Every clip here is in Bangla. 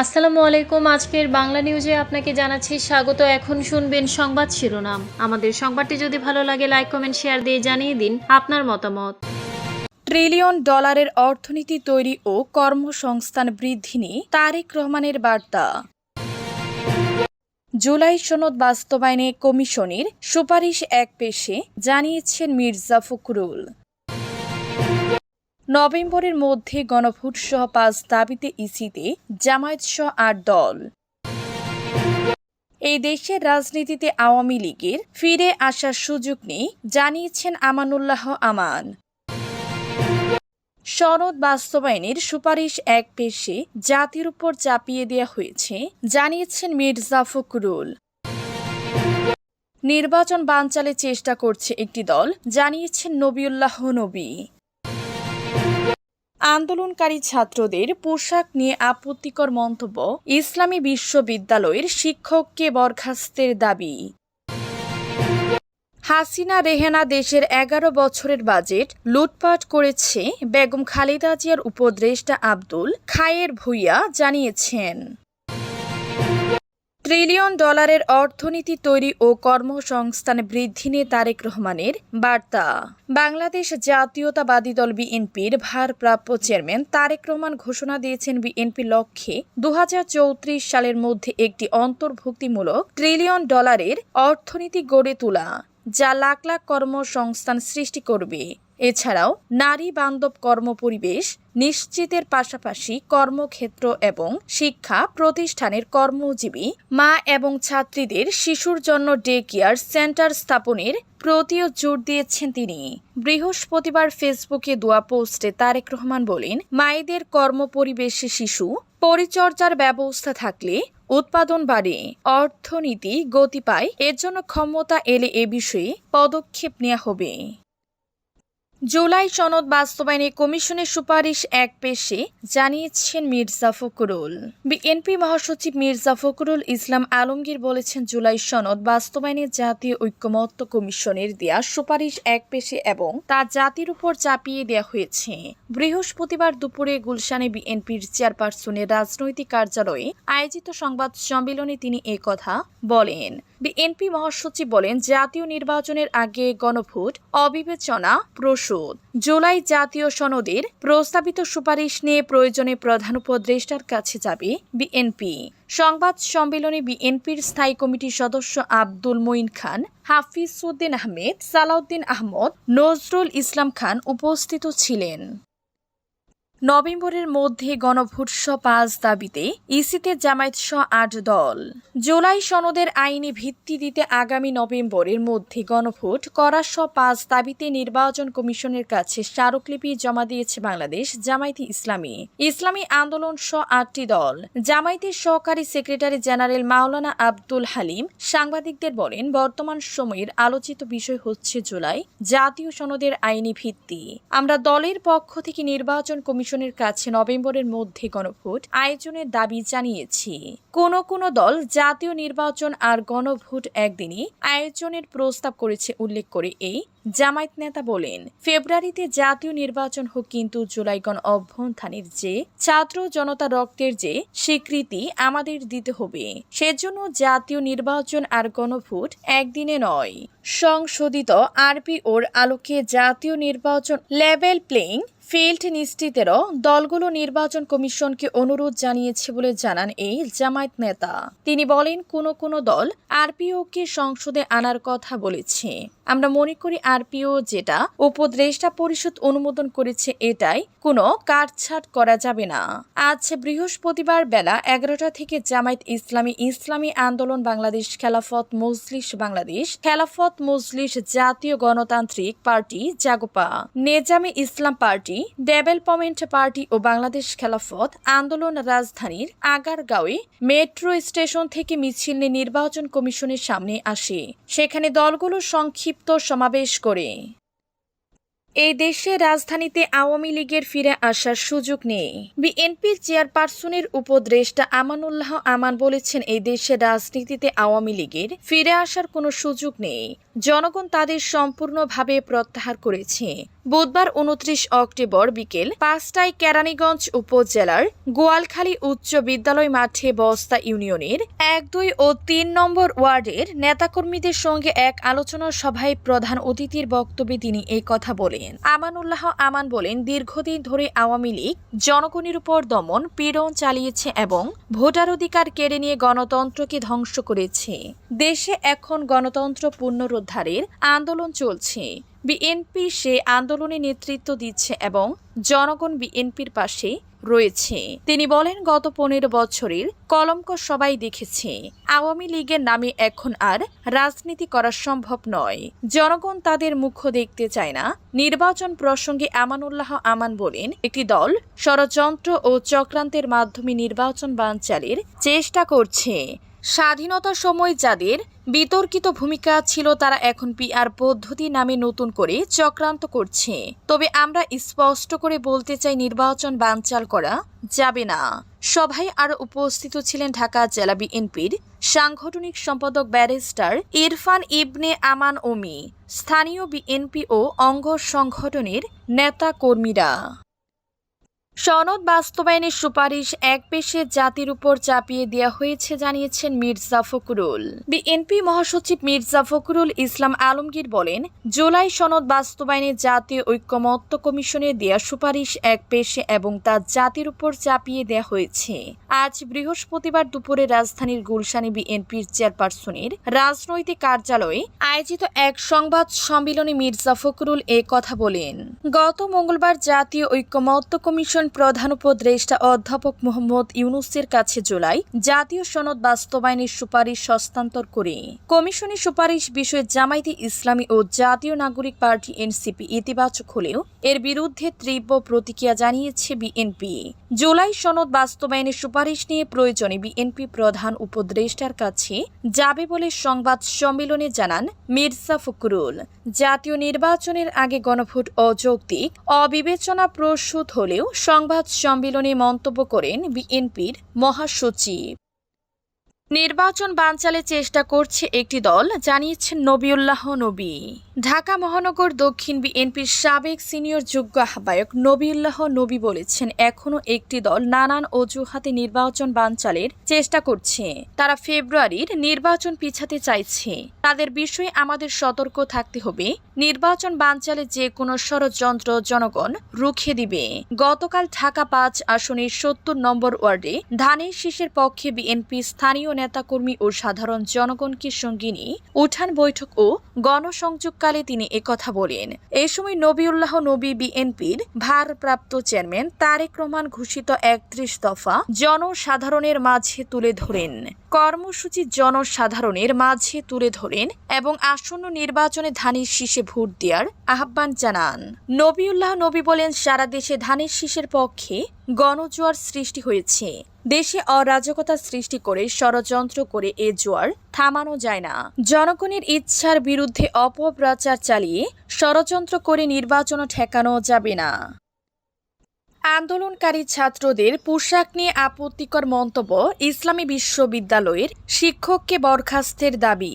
আসসালামু আলাইকুম। আজকের বাংলা নিউজে আপনাকে জানাচ্ছি স্বাগত। এখন শুনবেন সংবাদ শিরোনাম। আমাদের সংবাদটি যদি ভালো লাগে লাইক কমেন্ট শেয়ার দিয়ে জানিয়ে দিন আপনার মতামত। ট্রিলিয়ন ডলারের অর্থনীতি তৈরি ও কর্মসংস্থান বৃদ্ধি নিয়ে তারেক রহমানের বার্তা। জুলাই সনদ বাস্তবায়নে কমিশনের সুপারিশ এক পেশে, জানিয়েছেন মির্জা ফখরুল। নভেম্বরের মধ্যে গণভোট সহ পাঁচ দাবিতে ইসিতে জামায়াত সহ আট দল। এই দেশের রাজনীতিতে আওয়ামী লীগের ফিরে আসার সুযোগ নেই, জানিয়েছেন আমানুল্লাহ আমান। সনদ বাস্তবায়নের সুপারিশ এক পেশে জাতির উপর চাপিয়ে দেওয়া হয়েছে, জানিয়েছেন মির্জা ফখরুল। নির্বাচন বানচালে চেষ্টা করছে একটি দল, জানিয়েছেন নবিউল্লাহ নবী। আন্দোলনকারী ছাত্রদের পোশাক নিয়ে আপত্তিকর মন্তব্য ইসলামী বিশ্ববিদ্যালয়ের শিক্ষককে বরখাস্তের দাবি। হাসিনা রেহেনা দেশের এগারো বছরের বাজেট লুটপাট করেছে, বেগম খালেদা জিয়ার উপদেষ্টা আব্দুল খায়ের ভুইয়া জানিয়েছেন। ট্রিলিয়ন ডলারের অর্থনীতি তৈরি ও কর্মসংস্থান বৃদ্ধি নিয়ে তারেক রহমানের বার্তা। বাংলাদেশ জাতীয়তাবাদী দল বিএনপির ভারপ্রাপ্য চেয়ারম্যান তারেক রহমান ঘোষণা দিয়েছেন বিএনপি লক্ষ্যে দু হাজার চৌত্রিশ সালের মধ্যে একটি অন্তর্ভুক্তিমূলক ট্রিলিয়ন ডলারের অর্থনীতি গড়ে তোলা, যা লাখ লাখ কর্মসংস্থান সৃষ্টি করবে। এছাড়াও নারী বান্ধব কর্মপরিবেশ নিশ্চিতের পাশাপাশি কর্মক্ষেত্র এবং শিক্ষা প্রতিষ্ঠানের কর্মজীবী, মা এবং ছাত্রীদের শিশুর জন্য ডে কেয়ার সেন্টার স্থাপনের প্রতিও জোর দিয়েছেন তিনি। বৃহস্পতিবার ফেসবুকে দোয়া পোস্টে তারেক রহমান বলেন, মায়েদের কর্মপরিবেশে শিশু পরিচর্যার ব্যবস্থা থাকলে উৎপাদন বাড়ে, অর্থনীতি গতি পায়, এর জন্য ক্ষমতা এলে এ বিষয়ে পদক্ষেপ নেওয়া হবে। জুলাই সনদ বাস্তবায়নে কমিশনের সুপারিশ এক পেশে, জানিয়েছেন মির্জা ফখরুল। বিএনপি মহাসচিব মির্জা ফখরুল ইসলাম আলমগীর বলেছেন, জুলাই সনদ বাস্তবায়নে জাতীয় ঐক্যমত্য কমিশনের দেয়া সুপারিশ এক পেশে এবং তা জাতির উপর চাপিয়ে দেওয়া হয়েছে। বৃহস্পতিবার দুপুরে গুলশানে বিএনপির চেয়ারপারসনের রাজনৈতিক কার্যালয়ে আয়োজিত সংবাদ সম্মেলনে তিনি কথা বলেন। বিএনপি মহাসচিব বলেন, জাতীয় নির্বাচনের আগে গণভোট, অবিবেচনা, প্রসূত। জুলাই জাতীয় সনদের প্রস্তাবিত সুপারিশ নিয়ে প্রয়োজনে প্রধান উপদেষ্টার কাছে যাবে বিএনপি। সংবাদ সম্মেলনে বিএনপির স্থায়ী কমিটির সদস্য আব্দুল মঈন খান, হাফিজউদ্দিন আহমেদ, সালাউদ্দিন আহমদ, নজরুল ইসলাম খান উপস্থিত ছিলেন। নভেম্বরের মধ্যে গণভোট সহ পাঁচ দাবিতে ইসিতে জামায়াত সহ আট দল। জুলাই সনদের আইনি ভিত্তি দিতে আগামী নভেম্বরের মধ্যে গণভোট করা সহ পাঁচ দাবিতে নির্বাচন কমিশনের কাছে স্মারকলিপি জমা দিয়েছে বাংলাদেশ জামায়াতে ইসলামী। ইসলামী আন্দোলন সহ আটটি দল। জামায়াতের সহকারী সেক্রেটারি জেনারেল মাওলানা আব্দুল হালিম সাংবাদিকদের বলেন, বর্তমান সময়ের আলোচিত বিষয় হচ্ছে জুলাই জাতীয় সনদের আইনি ভিত্তি। আমরা দলের পক্ষ থেকে নির্বাচন কমিশনের কাছে নভেম্বরের মধ্যে গণভোট আয়োজনের দাবি জানিয়েছি। কোন কোন দল জাতীয় নির্বাচন আর গণভোট একদিনই আয়োজনের প্রস্তাব করেছে উল্লেখ করে এই জামায়াত নেতা বলেন, ফেব্রুয়ারিতে জাতীয় নির্বাচন হোক কিন্তু জুলাই গণ অভ্যন্থানের যে ছাত্র জনতা রক্তের যে স্বীকৃতি আমাদের দিতে হবে। সেজন্য জাতীয় নির্বাচন আর গণভোট একদিনে নয়। সংশোধিত আরপি ওর আলোকে জাতীয় নির্বাচন লেভেল প্লেইং ফিল্ড নিশ্চিতেরও দলগুলো নির্বাচন কমিশনকে অনুরোধ জানিয়েছে বলে জানান এই জামায়াত নেতা। তিনি বলেন, কোনো কোনো দল আরপিওকে সংসদে আনার কথা বলেছে। আমরা মনে করি আরপিও যেটা উপদেষ্টা পরিষদ অনুমোদন করেছে এটাই, কোনো কাটছাট করা যাবে না। আজ বৃহস্পতিবার বেলা এগারোটা থেকে জামায়াত ইসলামী ইসলামী আন্দোলন Bangladesh Khelafat Majlis Bangladesh, Khelafat Majlis Jatiya Ganatantrik party Jagopa, Nezame Islam party, development party ও বাংলাদেশ খেলাফত আন্দোলন রাজধানীর আগারগাঁওয়ে মেট্রো স্টেশন থেকে মিছিল নিয়ে নির্বাচন কমিশনের সামনে আসে। সেখানে দলগুলো সংক্ষিপ্ত সমাবেশ করে। এই দেশে রাজধানীতে আওয়ামী লীগের ফিরে আসার সুযোগ নেই। বিএনপির চেয়ারপারসনের উপদেষ্টা আমানুল্লাহ আমান বলেছেন, এই দেশে রাজনীতিতে আওয়ামী লীগের ফিরে আসার কোনো সুযোগ নেই। জনগণ তাদের সম্পূর্ণভাবে প্রত্যাহার করেছে। বুধবার উনত্রিশ অক্টোবর বিকেল পাঁচটায় কেরানীগঞ্জ উপজেলার গোয়ালখালী উচ্চ বিদ্যালয় মাঠে বস্তা ইউনিয়নের এক, দুই ও তিন নম্বর ওয়ার্ডের নেতাকর্মীদের সঙ্গে এক আলোচনা সভায় প্রধান অতিথির বক্তব্যে তিনি এই কথা বলেন। আমানুল্লাহ আমান বলেন, দীর্ঘদিন ধরে আওয়ামী লীগ জনগণের উপর দমন, পীড়ন চালিয়েছে এবং ভোটার অধিকার কেড়ে নিয়ে গণতন্ত্রকে ধ্বংস করেছে। দেশে এখন গণতন্ত্র পুনরুদ্ধারের আন্দোলন চলছে। বিএনপি সে আন্দোলনে নেতৃত্ব দিচ্ছে এবং জনগণ বিএনপির পাশে রয়েছে। তিনি বলেন, গত পনেরো বছরের কলঙ্ক সবাই দেখেছে। আওয়ামী লীগের নামে এখন আর রাজনীতি করা সম্ভব নয়। জনগণ তাদের মুখ দেখতে চায় না। নির্বাচন প্রসঙ্গে আমানুল্লাহ আমান বলেন, একটি দল ষড়যন্ত্র ও চক্রান্তের মাধ্যমে নির্বাচন বানচালের চেষ্টা করছে। স্বাধীনতার সময় যাদের বিতর্কিত ভূমিকা ছিল, তারা এখন পিআর পদ্ধতি নামে নতুন করে চক্রান্ত করছে। তবে আমরা স্পষ্ট করে বলতে চাই, নির্বাচন বানচাল করা যাবে না। সভায় আরও উপস্থিত ছিলেন ঢাকা জেলা বিএনপির সাংগঠনিক সম্পাদক ব্যারিস্টার ইরফান ইবনে আমান ওমি, স্থানীয় বিএনপি ও অঙ্গ সংগঠনের নেতা কর্মীরা সনদ বাস্তবায়নের সুপারিশ এক পেশে জাতির উপর চাপিয়ে দেওয়া হয়েছে, জানিয়েছেন মির্জা ফখরুল। বিএনপি মহাসচিব মির্জা ফখরুল ইসলাম আলমগীর বলেন, জুলাই সনদ বাস্তবায়নে জাতীয় ঐক্যমত্য কমিশনের দেয়া সুপারিশ এক পেশে এবং তা জাতির উপর চাপিয়ে দেওয়া হয়েছে। আজ বৃহস্পতিবার দুপুরে রাজধানীর গুলশানে বিএনপির চেয়ারপারসনের রাজনৈতিক কার্যালয়ে আয়োজিত এক সংবাদ সম্মেলনে মির্জা ফখরুল এ কথা বলেন। গত মঙ্গলবার জাতীয় ঐক্যমত্য কমিশন প্রধান উপদেষ্টা অধ্যাপক মোহাম্মদ ইউনুসের কাছে জুলাই জাতীয় সনদ বাস্তবায়নের সুপারিশ হস্তান্তর করে। কমিশনের সুপারিশ বিষয়ে জামায়াতে ইসলামী ও জাতীয় নাগরিক পার্টি এনসিপি ইতিবাচক হলেও এর বিরুদ্ধে তীব্র প্রতিক্রিয়া জানিয়েছে বিএনপি। জুলাই সনদ বাস্তবায়নের সুপারিশ নিয়ে প্রয়োজনে বিএনপি প্রধান উপদেষ্টার কাছে যাবে বলে সংবাদ সম্মেলনে জানান মির্জা ফখরুল। জাতীয় নির্বাচনের আগে গণভোট অযৌক্তিক অবিবেচনা প্রসূত হলেও সংবাদ সম্মেলনে মন্তব্য করেন বিএনপির মহাসচিব। নির্বাচন বানচালে চেষ্টা করছে একটি দল, জানিয়েছেন নবিউল্লাহ নবী। ঢাকা মহানগর দক্ষিণ বিএনপির সাবেক সিনিয়র যোগ্য আহ্বায়ক নবিউল্লাহ নবী বলেছেন এখনও একটি দল নানান অজুহাতে নির্বাচন বানচালের চেষ্টা করছে। তারা ফেব্রুয়ারির নির্বাচন পিছাতে চাইছে। তাদের বিষয়ে আমাদের সতর্ক থাকতে হবে। নির্বাচন বানচালে যে কোনো ষড়যন্ত্র জনগণ রুখে দিবে। গতকাল ঢাকা পাঁচ আসনের সত্তর নম্বর ওয়ার্ডে ধানের শীষের পক্ষে বিএনপি স্থানীয় নেতাকর্মী ও সাধারণ জনগণকে সঙ্গে নিয়ে উঠান বৈঠক ও গণসংযোগকালে তিনি একথা বলেন। এ সময় নবীউল্লাহ নবী বিএনপির ভারপ্রাপ্ত চেয়ারম্যান তারেক রহমান ঘোষিত একত্রিশ দফা জনসাধারণের মাঝে তুলে ধরেন। কর্মসূচি জনসাধারণের মাঝে তুলে ধরেন এবং আসন্ন নির্বাচনে ধানের শীষে ভোট দেওয়ার আহ্বান জানান। নবীউল্লাহ নবী বলেন, সারা দেশে ধানের শীষের পক্ষে গণজোয়ার সৃষ্টি হয়েছে। দেশে অরাজকতা সৃষ্টি করে, ষড়যন্ত্র করে এ জোয়ার থামানো যায় না। জনগণের ইচ্ছার বিরুদ্ধে অপপ্রচার চালিয়ে ষড়যন্ত্র করে নির্বাচন ঠেকানো যাবে না। আন্দোলনকারী ছাত্রদের পোশাক নিয়ে আপত্তিকর মন্তব্য ইসলামী বিশ্ববিদ্যালয়ের শিক্ষককে বরখাস্তের দাবি।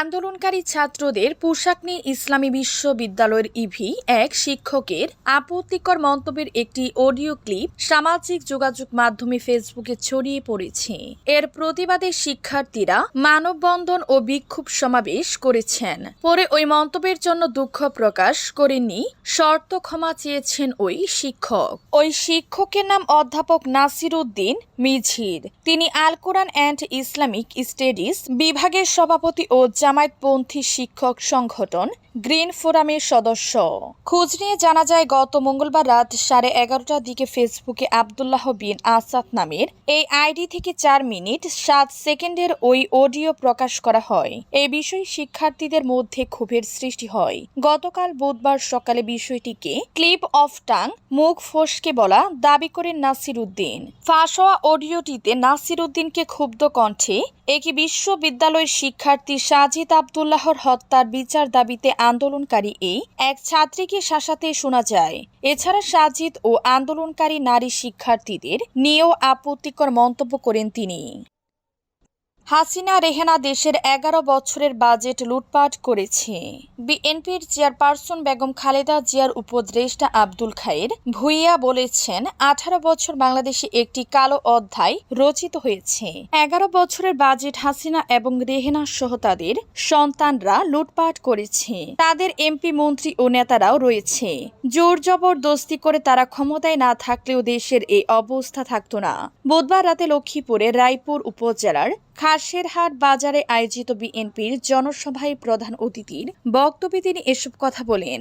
আন্দোলনকারী ছাত্রদের পোশাক নিয়ে ইসলামী বিশ্ববিদ্যালয়ের ইভি এক শিক্ষকের আপত্তিকর মন্তব্যের একটি অডিও ক্লিপ সামাজিক যোগাযোগ মাধ্যমে ফেসবুকে ছড়িয়ে পড়েছে। এর প্রতিবাদে শিক্ষার্থীরা মানববন্ধন ও বিক্ষোভ সমাবেশ করেছেন। পরে ওই মন্তব্যের জন্য দুঃখ প্রকাশ করেননি, শর্ত ক্ষমা চেয়েছেন ওই শিক্ষক। ওই শিক্ষকের নাম অধ্যাপক নাসির উদ্দিন মিঝির। তিনি Al Quran and Islamic studies বিভাগের সভাপতি ও জামায়াতপন্থী শিক্ষক সংগঠন গ্রিন ফোরামের সদস্য। খোঁজ নিয়ে জানা যায়, গত মঙ্গলবার রাত সাড়ে এগারোটার দিকে ফেসবুকে আবদুল্লাহ বিন আসাদ নামের এই আইডি থেকে চার মিনিট সাত সেকেন্ডের ওই অডিও প্রকাশ করা হয়। এই বিষয়ে শিক্ষার্থীদের মধ্যে ক্ষোভের সৃষ্টি হয়। গতকাল বুধবার সকালে বিষয়টিকে ক্লিপ অফ টাং মুখ ফসকে বলা, দাবি করেন নাসির উদ্দিন। ফাঁস হওয়া অডিওটিতে নাসির উদ্দিনকে ক্ষুব্ধ কণ্ঠে, একই বিশ্ববিদ্যালয়ের শিক্ষার্থী সাজিদ আবদুল্লাহর হত্যার বিচার দাবিতে আন্দোলনকারী এই এক ছাত্রীকে শাসাতে শোনা যায়। এছাড়া সাজিদ ও আন্দোলনকারী নারী শিক্ষার্থীদের নিয়েও আপত্তিকর মন্তব্য করেন তিনি। হাসিনা রেহেনা দেশের এগারো বছরের বাজেট লুটপাট করেছে। বিএনপির চেয়ারপারসন বেগম খালেদা জিয়ার উপদেষ্টা আব্দুল খায়ের ভুইয়া বলেছেন, আঠারো বছর বাংলাদেশে একটি কালো অধ্যায় রচিত হয়েছে। এগারো বছরের বাজেট হাসিনা এবং রেহেনা সহ তাদের সন্তানরা লুটপাট করেছে। তাদের এমপি, মন্ত্রী ও নেতারাও রয়েছে। জোর জবরদস্তি করে তারা ক্ষমতায় না থাকলেও দেশের এই অবস্থা থাকতো না। বুধবার রাতে লক্ষ্মীপুরে রায়পুর উপজেলার খাসেরহাট বাজারে আয়োজিত বিএনপির জনসভায় প্রধান অতিথির বক্তব্যে তিনি এসব কথা বলেন।